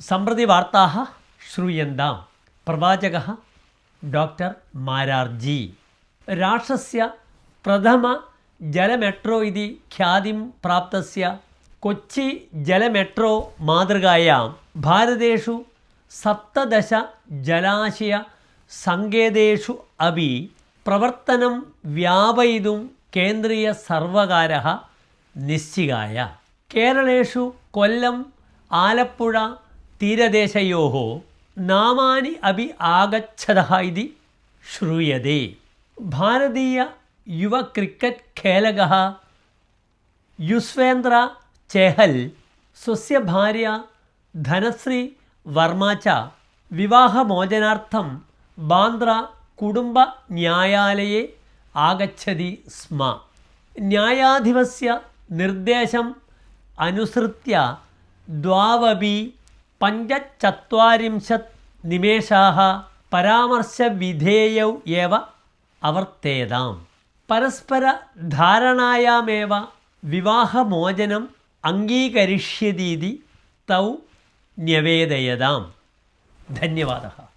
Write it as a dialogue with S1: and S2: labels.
S1: സമ്പ്രതി വാർത്താ ശ്രൂയന്താം. പ്രവാചക ഡോക്ടർ മാരാർജി. രാഷ്ട്രസ്യ പ്രഥമ ജലമെട്രോ ഇതി ഖ്യാതിം പ്രാപ്തസ്യ കൊച്ചി ജലമെട്രോ മാതൃകായാം. ഭാരതേഷു സപ്തദശ ജലാശയ സങ്കേതേഷു അപി പ്രവർത്തനം വ്യാപയിതും കേന്ദ്രീയ സർവകാര നിശ്ചികായ. കേരളേഷു കൊല്ലം ആലപ്പുഴ तीरदेशयोः नामानि अपि आगच्छतः इति श्रूयते। भारतीययुवक्रिकेट् खेलकः युस्वेन्द्र चेहल्, स्वस्य भार्या धनश्री वर्मा च विवाहमोचनार्थं बान्द्रा कुटुम्बन्यायालये आगच्छति स्म। न्यायाधिपस्य निर्देशम् अनुसृत्य द्वावपि പഞ്ചചത്വരിംശത് നിമേഷാഹ പരാമർശവിധേയൗ ഏവ അവർത്തേതാം. പരസ്പര ധാരണായാമേവ വിവാഹമോചനം അംഗീകരിഷ്യതീതി തൗ ന്യവേദയതാം. ധന്യവാദ.